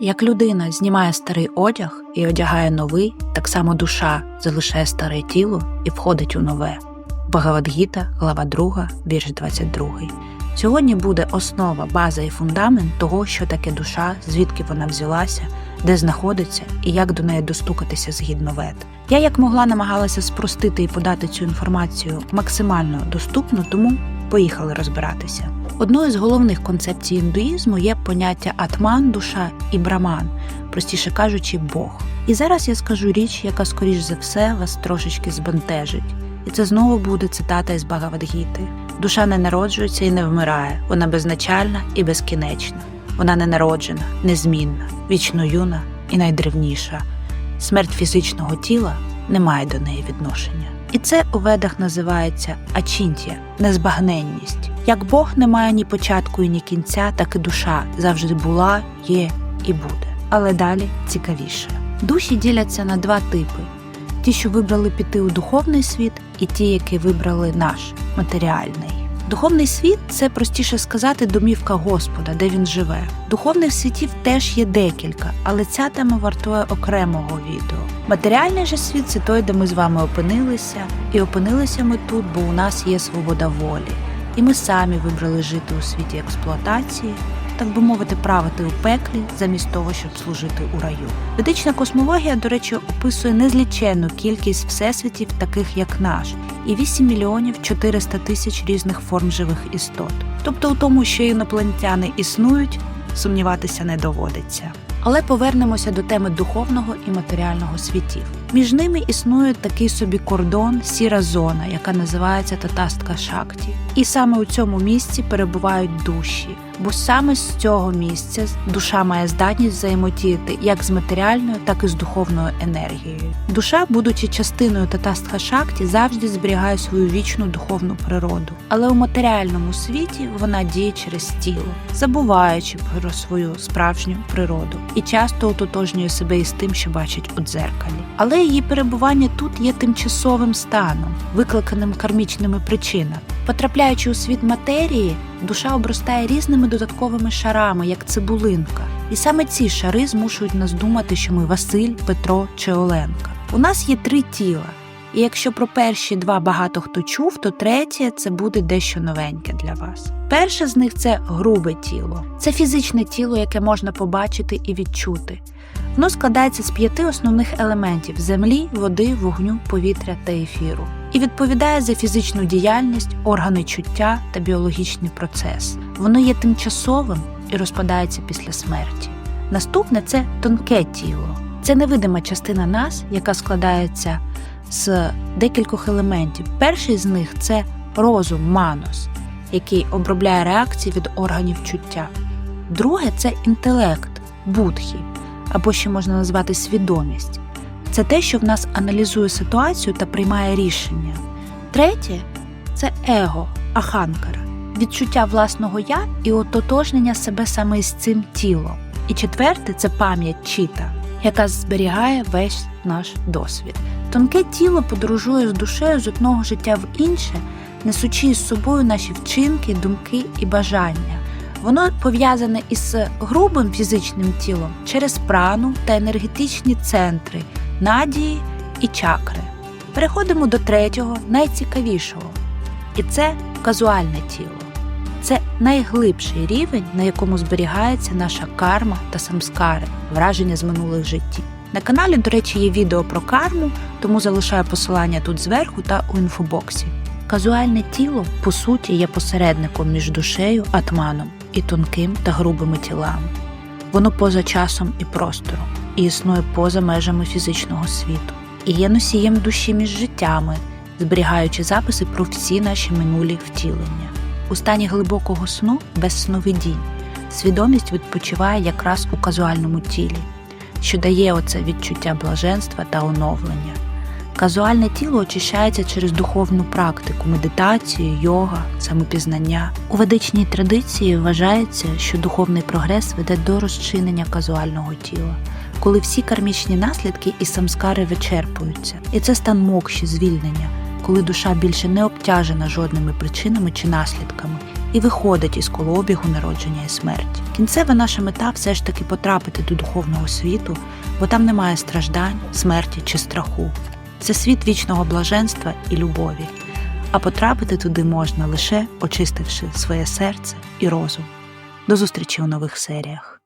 Як людина знімає старий одяг і одягає новий, так само душа залишає старе тіло і входить у нове. Багавадгіта, глава 2, вірш 22. Сьогодні буде основа, база і фундамент того, що таке душа, звідки вона взялася, де знаходиться і як до неї достукатися згідно вед. Я як могла намагалася спростити і подати цю інформацію максимально доступно, тому поїхали розбиратися. Одною з головних концепцій індуїзму є поняття атман, душа і браман, простіше кажучи, Бог. І зараз я скажу річ, яка, скоріш за все, вас трошечки збентежить. І це знову буде цитата із Багавадгіти. Душа не народжується і не вмирає, вона безначальна і безкінечна. Вона не народжена, незмінна, вічно юна і найдревніша. Смерть фізичного тіла не має до неї відношення. І це у ведах називається ачінтія, незбагненність. Як Бог не має ні початку і ні кінця, так і душа завжди була, є і буде. Але далі цікавіше. Душі діляться на два типи: ті, що вибрали піти у духовний світ, і ті, які вибрали наш матеріальний. Духовний світ це простіше сказати домівка Господа, де він живе. Духовних світів теж є декілька, але ця тема вартує окремого відео. Матеріальний же світ це той, де ми з вами опинилися, і опинилися ми тут, бо у нас є свобода волі. І ми самі вибрали жити у світі експлуатації, так би мовити, правити у пеклі замість того, щоб служити у раю. Ведична космологія, до речі, описує незліченну кількість всесвітів, таких як наш, і 8 мільйонів 400 тисяч різних форм живих істот. Тобто у тому, що інопланетяни існують, сумніватися не доводиться. Але повернемося до теми духовного і матеріального світів. Між ними існує такий собі кордон, сіра зона, яка називається Татастка Шакті. І саме у цьому місці перебувають душі. Бо саме з цього місця душа має здатність взаємотіяти як з матеріальною, так і з духовною енергією. Душа, будучи частиною Татастха Шакті, завжди зберігає свою вічну духовну природу. Але у матеріальному світі вона діє через тіло, забуваючи про свою справжню природу, і часто ототожнює себе із тим, що бачить у дзеркалі. Але її перебування тут є тимчасовим станом, викликаним кармічними причинами. Потрапляючи у світ матерії, душа обростає різними додатковими шарами, як цибулинка. І саме ці шари змушують нас думати, що ми Василь, Петро чи Оленка. У нас є три тіла. І якщо про перші два багато хто чув, то третє це буде дещо новеньке для вас. Перше з них це грубе тіло. Це фізичне тіло, яке можна побачити і відчути. Воно складається з п'яти основних елементів землі, води, вогню, повітря та ефіру. І відповідає за фізичну діяльність, органи чуття та біологічний процес. Воно є тимчасовим і розпадається після смерті. Наступне це тонке тіло. Це невидима частина нас, яка складається з декількох елементів. Перший з них це розум манос, який обробляє реакції від органів чуття. Друге це інтелект будхі, або ще можна назвати свідомість. Це те, що в нас аналізує ситуацію та приймає рішення. Третє це его, аханкара, відчуття власного я і ототожнення себе саме з цим тілом. І четверте це пам'ять чіта, яка зберігає весь наш досвід. Тонке тіло подорожує з душею з одного життя в інше, несучи із собою наші вчинки, думки і бажання. Воно пов'язане із грубим фізичним тілом через прану та енергетичні центри, надії і чакри. Переходимо до третього, найцікавішого. І це казуальне тіло. Це найглибший рівень, на якому зберігається наша карма та самскари, враження з минулих життів. На каналі, до речі, є відео про карму, тому залишаю посилання тут зверху та у інфобоксі. Казуальне тіло, по суті, є посередником між душею, атманом і тонким та грубими тілами. Воно поза часом і простором, і існує поза межами фізичного світу, і є носієм душі між життями, зберігаючи записи про всі наші минулі втілення. У стані глибокого сну без сновидінь свідомість відпочиває якраз у казуальному тілі, що дає оце відчуття блаженства та оновлення. Казуальне тіло очищається через духовну практику, медитацію, йога, самопізнання. У ведичній традиції вважається, що духовний прогрес веде до розчинення казуального тіла, коли всі кармічні наслідки і самскари вичерпуються. І це стан мокші, звільнення, коли душа більше не обтяжена жодними причинами чи наслідками і виходить із колообігу народження і смерті. Кінцева наша мета все ж таки потрапити до духовного світу, бо там немає страждань, смерті чи страху. Це світ вічного блаженства і любові, а потрапити туди можна лише очистивши своє серце і розум. До зустрічі у нових серіях.